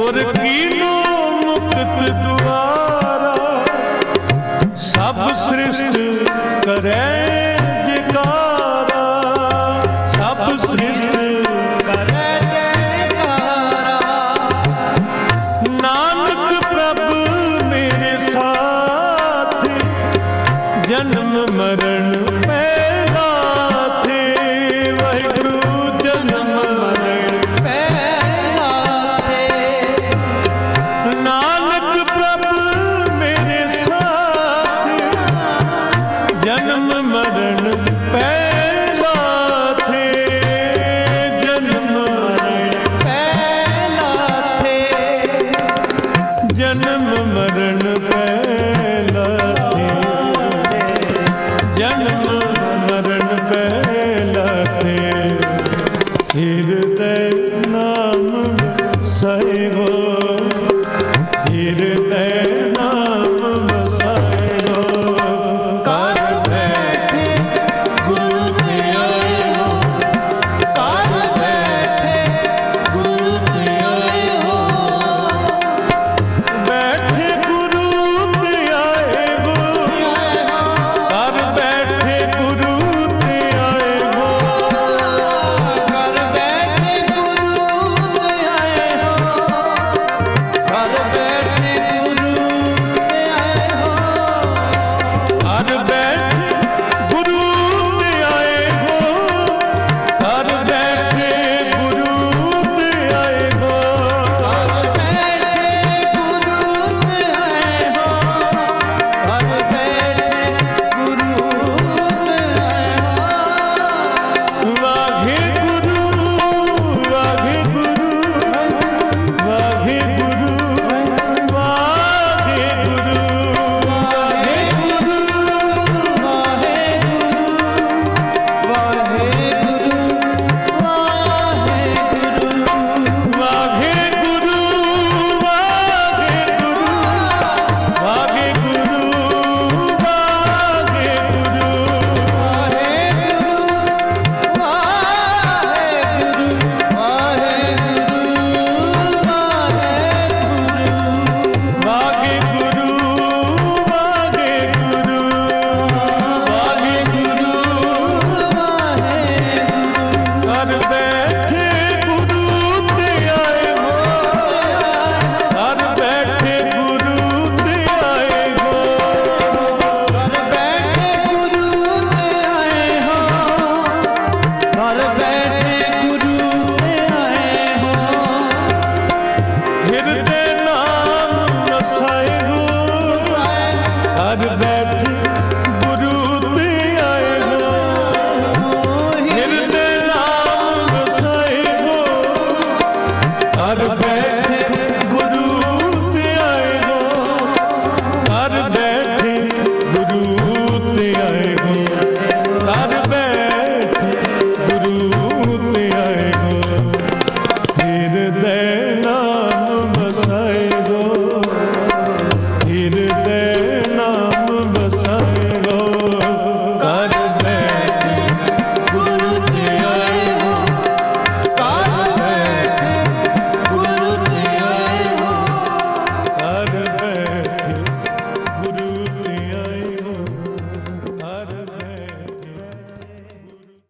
ਹੋਰ ਕੀਨੋ ਮੁਕਤ ਦੁਆਰਾ ਸਭ ਸ੍ਰਿਸ਼ਟ ਕਰੈ। ਹਿਰਦੈ ਨਾਮ ਸਹਿਬੋ